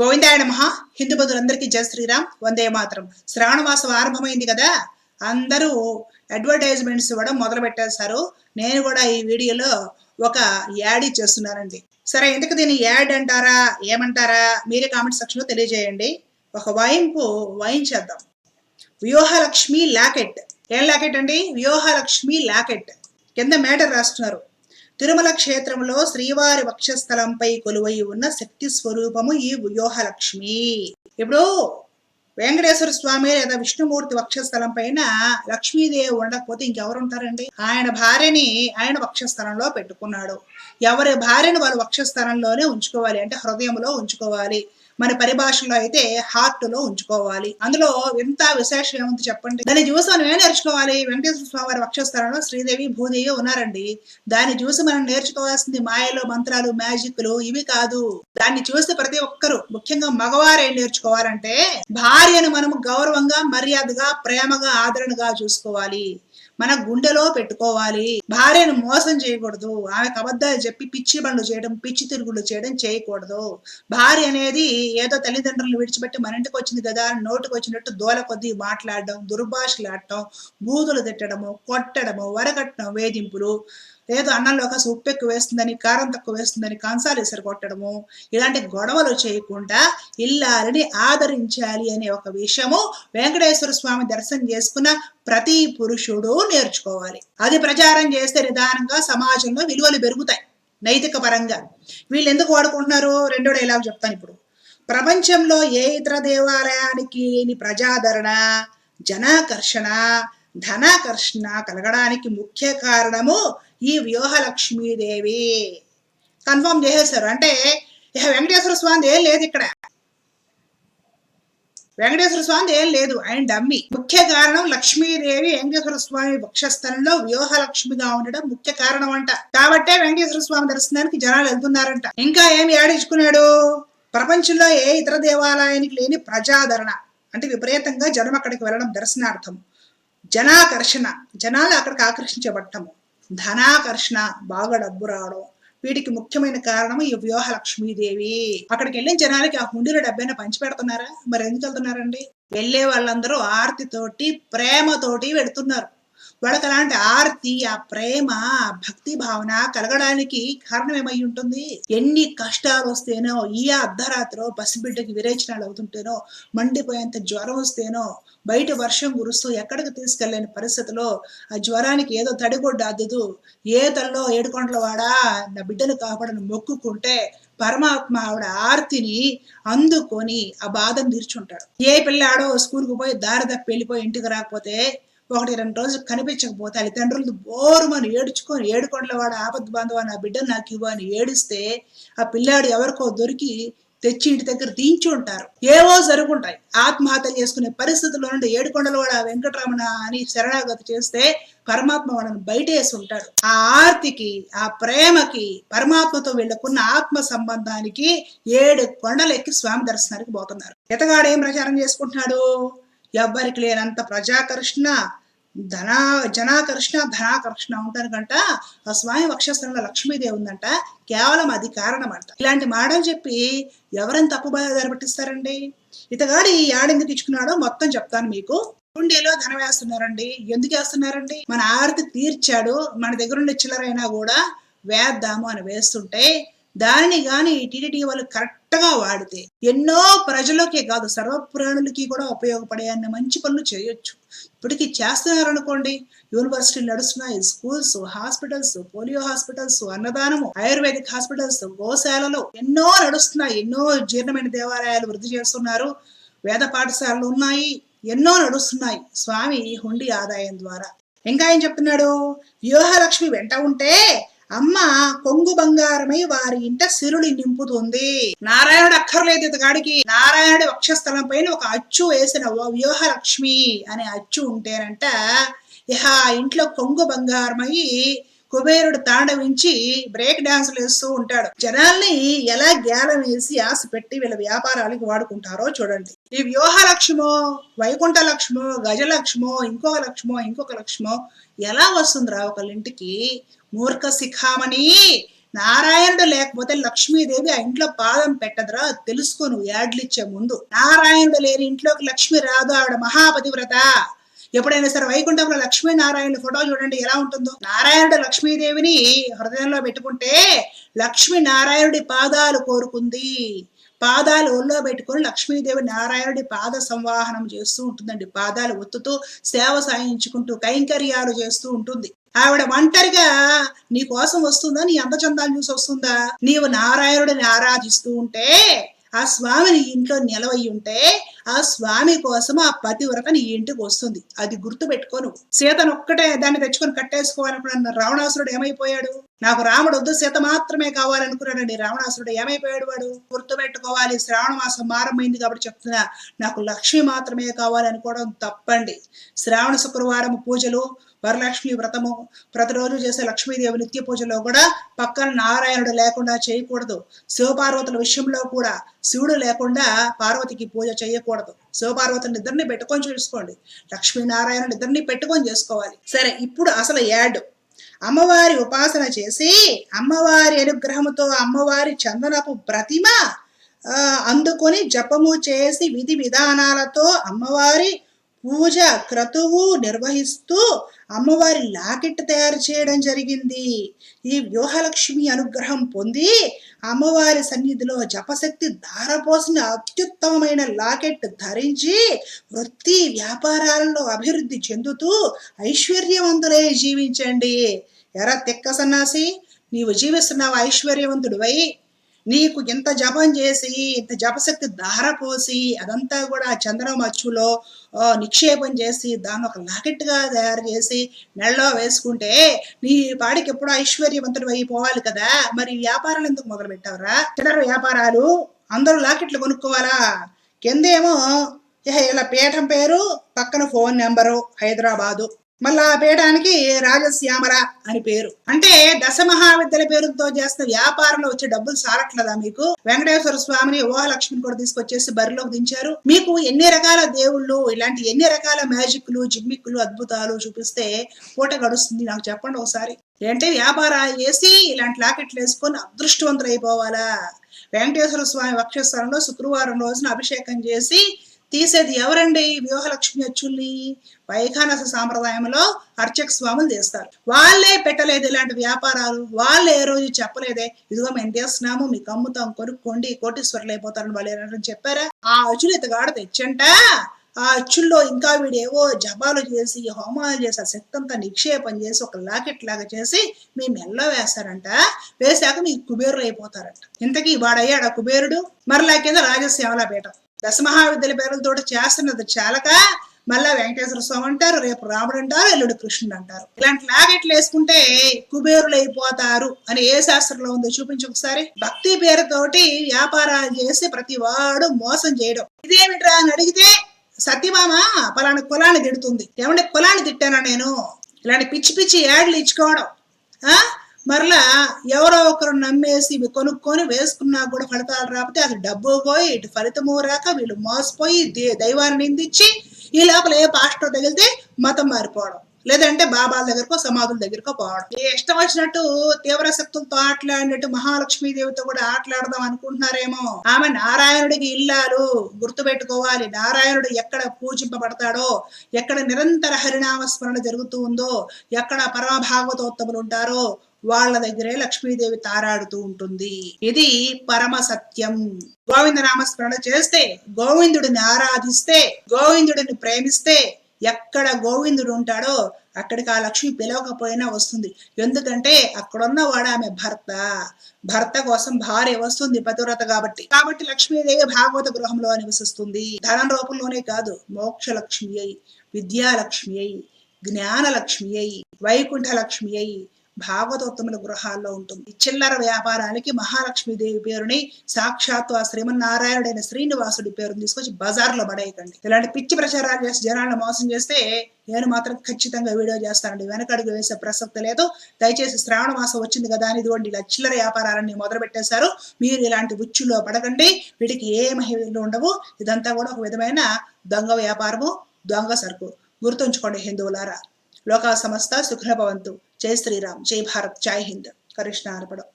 గోవిందాయ నమ. హిందూ బంధువులందరికీ జయ శ్రీరామ్. వందే మాత్రం. శ్రావణ మాసం ఆరంభమైంది కదా? అందరూ అడ్వర్టైజ్మెంట్స్ ఇవ్వడం మొదలు పెట్టేశారు నేను కూడా ఈ వీడియోలో ఒక యాడ్ చేస్తున్నానండి. సరే ఎందుకు దీన్ని యాడ్ అంటారా? ఏమంటారా? మీరే కామెంట్ సెక్షన్లో తెలియజేయండి. ఒక వాయింపు వాయించేద్దాం. వ్యూహలక్ష్మి లాకెట్. ఏం లాకెట్ అండి? వ్యూహలక్ష్మి లాకెట్. కింద మేటర్ రాస్తున్నారు. తిరుమల క్షేత్రంలో శ్రీవారి వక్షస్థలంపై కొలువై ఉన్న శక్తి స్వరూపము ఈ వ్యూహలక్ష్మి. ఇప్పుడు వెంకటేశ్వర స్వామి లేదా విష్ణుమూర్తి వక్షస్థలం పైన లక్ష్మీదేవి ఉండకపోతే ఇంకెవరు ఉంటారండి ఆయన భార్యని ఆయన వక్షస్థలంలో పెట్టుకున్నాడు. ఎవరి భార్యను వాళ్ళు వక్షస్థలంలోనే ఉంచుకోవాలి అంటే హృదయంలో ఉంచుకోవాలి. మన పరిభాషలో అయితే హార్ట్లో ఉంచుకోవాలి. అందులో ఎంత విశేషం ఏముంది చెప్పండి? దాన్ని చూసి మనం ఏం నేర్చుకోవాలి? వెంకటేశ్వర స్వామి వారి వక్షస్థలంలో శ్రీదేవి భూదేవి ఉన్నారండి. దాన్ని చూసి మనం నేర్చుకోవాల్సింది మాయలు మంత్రాలు మ్యాజిక్లు ఇవి కాదు. దాన్ని చూసి ప్రతి ఒక్కరు ముఖ్యంగా మగవారు ఏం నేర్చుకోవాలంటే భార్యను మనం గౌరవంగా మర్యాదగా ప్రేమగా ఆదరణగా చూసుకోవాలి. మన గుండెలో పెట్టుకోవాలి. భార్యను మోసం చేయకూడదు. ఆమెకు అబద్ధాలు చెప్పి పిచ్చి బండ్లు చేయడం పిచ్చి తిరుగులు చేయడం చేయకూడదు. భార్య అనేది ఏదో తల్లిదండ్రులు విడిచిపెట్టి మన ఇంటికి వచ్చింది కదా అని నోటికి వచ్చినట్టు దోల కొద్దీ మాట్లాడడం దుర్భాషలాడటం బూతులు తిట్టడము కొట్టడము వరగట్టడం వేధింపులు. ఏదో అన్నంలో ఒక ఉప్పు ఎక్కువ వేస్తుందని కారం తక్కువ వేస్తుందని కంసాలు ఇసరు కొట్టడము ఇలాంటి గొడవలు చేయకుండా ఇల్లారిని ఆదరించాలి అనే ఒక విషయము వెంకటేశ్వర స్వామి దర్శనం చేసుకున్న ప్రతి పురుషుడు నేర్చుకోవాలి. అది ప్రచారం చేస్తే నిదానంగా సమాజంలో విలువలు పెరుగుతాయి నైతిక పరంగా. వీళ్ళు ఎందుకు వాడుకుంటున్నారు? రెండో డైలాగ్ చెప్తాను ఇప్పుడు. ప్రపంచంలో ఏ ఇతర దేవాలయానికి లేని ప్రజాదరణ జనాకర్షణ ధనాకర్షణ కలగడానికి ముఖ్య కారణము ఈ వ్యూహలక్ష్మీదేవి. కన్ఫర్మ్ చేసేసారు. అంటే ఇక వెంకటేశ్వర స్వామి ఏం లేదు ఇక్కడ. వెంకటేశ్వర స్వామి ఏం లేదు. ఆయన డమ్మి. ముఖ్య కారణం లక్ష్మీదేవి వెంకటేశ్వర స్వామి వక్షస్థలంలో వ్యూహలక్ష్మిగా ఉండడం ముఖ్య కారణం అంట కాబట్టే వెంకటేశ్వర స్వామి దర్శనానికి జనాలు వెళ్తున్నారంట. ఇంకా ఏమి ఆడించుకున్నాడు? ప్రపంచంలో ఏ ఇతర దేవాలయానికి లేని ప్రజాదరణ. అంటే విపరీతంగా జనం అక్కడికి వెళ్ళడం దర్శనార్థం. జనాకర్షణ జనాలు అక్కడికి ఆకర్షించబడటము ధనాకర్షణ బాగా డబ్బు రావడం వీటికి ముఖ్యమైన కారణం ఈ వ్యూహ లక్ష్మీదేవి అక్కడికి వెళ్ళిన జనాలకి ఆ హుండీలో డబ్బైనా పంచి పెడుతున్నారా మరి ఎందుకు వెళ్తున్నారండి? వెళ్ళే వాళ్ళందరూ ఆర్తితోటి ప్రేమతోటి వెళుతున్నారు. వాళ్ళకి అలాంటి ఆర్తి ఆ ప్రేమ ఆ భక్తి భావన కలగడానికి కారణం ఏమై ఉంటుంది? ఎన్ని కష్టాలు వస్తేనో ఈ అర్ధరాత్రో పసిబిడ్డకి విరేచనాలు అవుతుంటేనో మండిపోయేంత జ్వరం వస్తేనో బయట వర్షం కురుస్తూ ఎక్కడికి తీసుకెళ్ళేని పరిస్థితిలో ఆ జ్వరానికి ఏదో తడిగొడ్డ అద్దదు ఏ తల్లో ఏడుకొండల వాడా నా బిడ్డను కాపాడని మొక్కుకుంటే పరమాత్మ ఆవిడ ఆర్తిని అందుకొని ఆ బాధను తీర్చుంటాడు. ఏ పిల్లాడో స్కూల్కి పోయి దారి తప్పి వెళ్ళిపోయి ఇంటికి రాకపోతే ఒకటి రెండు రోజులు కనిపించకపోతే తల్లిదండ్రులు బోరుమని ఏడుచుకొని ఏడుకొండల వాడు ఆపద్ బాంధవ నా బిడ్డ నాకు ఇవ్వు అని ఏడిస్తే ఆ పిల్లాడు ఎవరికో దొరికి తెచ్చి ఇంటి దగ్గర దించి ఉంటారు. ఏవో జరుగుంటాయి. ఆత్మహత్య చేసుకునే పరిస్థితుల్లో నుండి ఏడుకొండల వాడు ఆ వెంకటరమణ అని శరణాగతి చేస్తే పరమాత్మ వాళ్ళని బయటేసి ఉంటాడు ఆ ఆర్తికి ఆ ప్రేమకి పరమాత్మతో వీళ్ళకున్న ఆత్మ సంబంధానికి ఏడు కొండలు ఎక్కి స్వామి దర్శనానికి పోతున్నారు. ఎతగాడు ఏం ప్రచారం చేసుకుంటున్నాడు? ఎవ్వరికి లేనంత ప్రజాకృష్ణ ధనా జనాకర్షణ ధనాకర్షణ ఉంటానుకంట ఆ స్వామి వక్షస్థలంలో లక్ష్మీదేవి ఉందంట కేవలం అది కారణం అంట ఇలాంటి మాటలు చెప్పి ఎవరైనా తప్పు పట్టిస్తారండి? ఇతగాడు ఈ ఆడెందుకు ఇచ్చుకున్నాడో మొత్తం చెప్తాను మీకు. కుండీలో ధనం వేస్తున్నారండి. ఎందుకు వేస్తున్నారండి? మన ఆరతి తీర్చాడు. మన దగ్గర ఉండే చిల్లరైనా కూడా వేద్దాము అని వేస్తుంటే దానిని కానీ టీటీడీ వాళ్ళు కరెక్ట్ గా వాడితే ఎన్నో ప్రజలకే కాదు సర్వపురాణులకి కూడా ఉపయోగపడే అన్ని మంచి పనులు చేయొచ్చు. ఇప్పటికీ చేస్తున్నారు అనుకోండి యూనివర్సిటీలు నడుస్తున్నాయి స్కూల్స్ హాస్పిటల్స్ పోలియో హాస్పిటల్స్ అన్నదానము ఆయుర్వేదిక్ హాస్పిటల్స్ గోశాలలో ఎన్నో నడుస్తున్నాయి ఎన్నో జీర్ణమైన దేవాలయాలు వృద్ధి చేస్తున్నారు వేద పాఠశాలలు ఉన్నాయి ఎన్నో నడుస్తున్నాయి. స్వామి హుండీ ఆదాయం ద్వారా. ఇంకా ఏం చెప్తున్నాడు? వ్యూహలక్ష్మి వెంట ఉంటే అమ్మ కొంగు బంగారమై వారి ఇంట సిరుడి నింపుతుంది. నారాయణుడు అక్కర్లేదు ఇతగాడికి నారాయణుడి వక్షస్థలం పైన ఒక అచ్చు వేసిన వ్యూహలక్ష్మి అనే అచ్చు ఉంటేనంట ఇహ ఇంట్లో కొంగు బంగారమై కుబేరుడు తాండవించి బ్రేక్ డాన్సులు వేస్తూ ఉంటాడు. జనాల్ని ఎలా గేలం వేసి ఆశ పెట్టి వీళ్ళ వ్యాపారాలకు వాడుకుంటారో చూడండి. ఈ వ్యూహ లక్ష్మో వైకుంఠ లక్ష్మో గజలక్ష్మో ఇంకొక లక్ష్మో ఇంకొక లక్ష్మో ఎలా వస్తుందిరా ఒకళ్ళ ఇంటికి మూర్ఖ శిఖామణి. నారాయణుడు లేకపోతే లక్ష్మీదేవి ఆ ఇంట్లో పాదం పెట్టదురా తెలుసుకో నువ్వు యాడ్లు ఇచ్చే ముందు. నారాయణుడు లేని ఇంట్లోకి లక్ష్మి రాదు ఆవిడ మహాపతివ్రత. ఎప్పుడైనా సరే వైకుంఠంలో లక్ష్మీనారాయణ ఫోటో చూడండి ఎలా ఉంటుందో. నారాయణుడు లక్ష్మీదేవిని హృదయంలో పెట్టుకుంటే లక్ష్మీ నారాయణుడి పాదాలు కోరుకుంది. పాదాలు ఒళ్ళో పెట్టుకొని లక్ష్మీదేవి నారాయణుడి పాద సంవాహనం చేస్తూ ఉంటుందండి. పాదాలు ఒత్తుతూ సేవ సాయించుకుంటూ కైంకర్యాలు చేస్తూ ఉంటుంది. ఆవిడ ఒంటరిగా నీ కోసం వస్తుందా? నీ అందచందాలు చూసి వస్తుందా? నీవు నారాయణుడిని ఆరాధిస్తూ ఉంటే ఆ స్వామిని ఇంట్లో నిలవై ఉంటే ఆ స్వామి కోసం ఆ పతివ్రత నీ ఇంటికి వస్తుంది. అది గుర్తు పెట్టుకోను సీతను ఒక్కటే దాన్ని తెచ్చుకొని కట్టేసుకోవాలనుకున్న రావణాసురుడు ఏమైపోయాడు? నాకు రాముడు వద్దు సీత మాత్రమే కావాలనుకున్నాడండి. రావణాసురుడు ఏమైపోయాడు వాడు? గుర్తు పెట్టుకోవాలి శ్రావణ మాసం మారమైంది కాబట్టి చెప్తున్నా. నాకు లక్ష్మి మాత్రమే కావాలనుకోవడం తప్పండి. శ్రావణ శుక్రవారం పూజలు వరలక్ష్మి వ్రతము. ప్రతిరోజు చేసే లక్ష్మీదేవి నిత్య పూజలో కూడా పక్కన నారాయణుడు లేకుండా చేయకూడదు. శివపార్వతుల విషయంలో కూడా శివుడు లేకుండా పార్వతికి పూజ చేయకూడదు. శివపార్వతుని ఇద్దరిని పెట్టుకొని చూసుకోండి. లక్ష్మీనారాయణుడు ఇద్దరిని పెట్టుకొని చేసుకోవాలి. సరే ఇప్పుడు అసలు యాడ్. అమ్మవారి ఉపాసన చేసి అమ్మవారి అనుగ్రహముతో అమ్మవారి చందనపు ప్రతిమ అందుకొని జపము చేసి విధి విధానాలతో అమ్మవారి పూజ క్రతువు నిర్వహిస్తూ అమ్మవారి లాకెట్ తయారు చేయడం జరిగింది. ఈ వ్యూహలక్ష్మి అనుగ్రహం పొంది అమ్మవారి సన్నిధిలో జపశక్తి ధారపోసిన అత్యుత్తమమైన లాకెట్ ధరించి వృత్తి వ్యాపారాలలో అభివృద్ధి చెందుతూ ఐశ్వర్యవంతులై జీవించండి. ఎరా తిక్క సన్నాసి నీవు జీవిస్తున్నావు ఐశ్వర్యవంతుడివై. నీకు ఇంత జపం చేసి ఇంత జపశక్తి ధారపోసి అదంతా కూడా చంద్రమచ్చులో నిక్షేపం చేసి దాన్ని ఒక లాకెట్గా తయారు చేసి నెలలో వేసుకుంటే నీ పాడికి ఎప్పుడో ఐశ్వర్యవంతుడు అయిపోవాలి కదా. మరి వ్యాపారాలు ఎందుకు మొదలు పెట్టావురా? చిల్లర వ్యాపారాలు అందరూ లాకెట్లు కొనుక్కోవాలా? కిందేమో ఇలా పీఠం పేరు పక్కన ఫోన్ నెంబరు హైదరాబాదు. మళ్ళా ఆ పీఠానికి రాజశ్యామల అని పేరు. అంటే దశ మహావిద్యల పేరుతో చేస్తున్న వ్యాపారంలో వచ్చే డబ్బులు సాలట్లేదా మీకు? వెంకటేశ్వర స్వామిని ఊహలక్ష్మిని కూడా తీసుకొచ్చేసి బరిలోకి దించారు. మీకు ఎన్ని రకాల దేవుళ్ళు ఇలాంటి ఎన్ని రకాల మ్యాజిక్లు జిమ్మిక్లు అద్భుతాలు చూపిస్తే పూట గడుస్తుంది నాకు చెప్పండి ఒకసారి. ఏంటంటే వ్యాపారాలు చేసి ఇలాంటి లాకెట్లు వేసుకొని అదృష్టవంతులు అయిపోవాలా వెంకటేశ్వర స్వామి వక్షస్థలంలో శుక్రవారం రోజున అభిషేకం చేసి తీసేది ఎవరండి? వ్యూహలక్ష్మి అచ్చుల్ని వైఖానస సాంప్రదాయంలో అర్చక స్వాములు తీస్తారు. వాళ్ళే పెట్టలేదు ఇలాంటి వ్యాపారాలు. వాళ్ళు ఏ రోజు చెప్పలేదే? ఇదిగో మేము తీస్తున్నాము మీకు అమ్ముతాం కొనుక్కోండి కోటీశ్వరులు అయిపోతారని వాళ్ళు ఏమన్నా చెప్పారా? ఆ అచ్చులు ఇతగాడ తెచ్చంట. ఆ అచ్చుల్లో ఇంకా వీడు ఏవో జపాలు చేసి హోమాలు చేసి ఆ శక్తి అంతా నిక్షేపం చేసి ఒక లాకెట్ లాగా చేసి మీ మెల్లో వేస్తారంట. వేశాక మీకు కుబేరులు అయిపోతారంట. ఇంతకీ వాడయ్యాడు ఆ కుబేరుడు? మరలా కింద రాజశ్యామల పీఠం. దశమహావిద్యల పేరులతో చేస్తున్నది చాలక మళ్ళా వెంకటేశ్వర స్వామి అంటారు రేపు రాముడు అంటారు ఎల్లుడు కృష్ణుడు అంటారు. ఇలాంటి లాగెట్లు వేసుకుంటే కుబేరులు అయిపోతారు అని ఏ శాస్త్రంలో ఉందో చూపించు ఒకసారి. భక్తి పేరుతోటి వ్యాపారాలు చేసి ప్రతి వాడు మోసం చేయడం. ఇదేమిట్రా అని అడిగితే సత్యమామ పలానా కులాన్ని తిడుతుంది. ఏమంటే కులాన్ని తిట్టానా నేను? ఇలాంటి పిచ్చి పిచ్చి యాడ్లు ఇచ్చుకోవడం. మరలా ఎవరో ఒకరు నమ్మేసి ఇవి కొనుక్కొని వేసుకున్నా కూడా ఫలితాలు రాకపోతే అది డబ్బు పోయి ఇటు ఫలితము రాక వీళ్ళు మోసపోయి దే- దైవాన్ని నిందించి ఈ లోపల ఏ పాస్టర్ తగిలితే మతం మారిపోవడం. లేదంటే బాబాల దగ్గరకో సమాధుల దగ్గరకో పోవడం. ఏ ఇష్టం వచ్చినట్టు తీవ్ర శక్తులతో ఆటలాడినట్టు మహాలక్ష్మీదేవితో కూడా ఆటలాడదాం అనుకుంటున్నారేమో. ఆమె నారాయణుడికి ఇల్లాలు గుర్తుపెట్టుకోవాలి. నారాయణుడు ఎక్కడ పూజింపబడతాడో ఎక్కడ నిరంతర హరినామస్మరణ జరుగుతూ ఉందో ఎక్కడ పరమ భాగవతోత్తములు ఉంటారో వాళ్ళ దగ్గరే లక్ష్మీదేవి తారాడుతూ ఉంటుంది. ఇది పరమ సత్యం. గోవింద నామస్మరణ చేస్తే గోవిందుడిని ఆరాధిస్తే గోవిందుడిని ప్రేమిస్తే ఎక్కడ గోవిందుడు ఉంటాడో అక్కడికి ఆ లక్ష్మి పిలవకపోయినా వస్తుంది. ఎందుకంటే అక్కడున్న వాడు ఆమె భర్త. భర్త కోసం భార్య వస్తుంది పతివ్రత కాబట్టి. కాబట్టి లక్ష్మీదేవి భాగవత గృహంలో నివసిస్తుంది. ధనం రూపంలోనే కాదు మోక్ష లక్ష్మి అయి విద్యాలక్ష్మి అయి జ్ఞానలక్ష్మి అయి వైకుంఠ లక్ష్మి అయి భాగవతోత్తముల గృహాల్లో ఉంటుంది. చిల్లర వ్యాపారానికి మహాలక్ష్మీదేవి పేరుని సాక్షాత్తు ఆ శ్రీమన్నారాయణుడైన శ్రీనివాసుడి పేరుని తీసుకొచ్చి బజార్లో పడేయకండి. ఇలాంటి పిచ్చి ప్రచారాలు చేసి జనాలను మోసం చేస్తే నేను మాత్రం ఖచ్చితంగా వీడియో చేస్తానండి. వెనకడుగు వేసే ప్రసక్తి లేదు. దయచేసి శ్రావణ మాసం వచ్చింది కదా అని ఇదిగోండి ఇలా చిల్లర వ్యాపారాలన్నీ మొదలు పెట్టేశారు. మీరు ఇలాంటి ఉచ్చులో పడకండి. వీటికి ఏ మహిళలు ఉండవు. ఇదంతా కూడా ఒక విధమైన దొంగ వ్యాపారము దొంగ సరుకు. గుర్తుంచుకోండి హిందువులారా లోకా సమస్త సుఖభవంతు జై శ్రీరామ్ జై భారత్ జై హింద్. కృష్ణ అర్పణం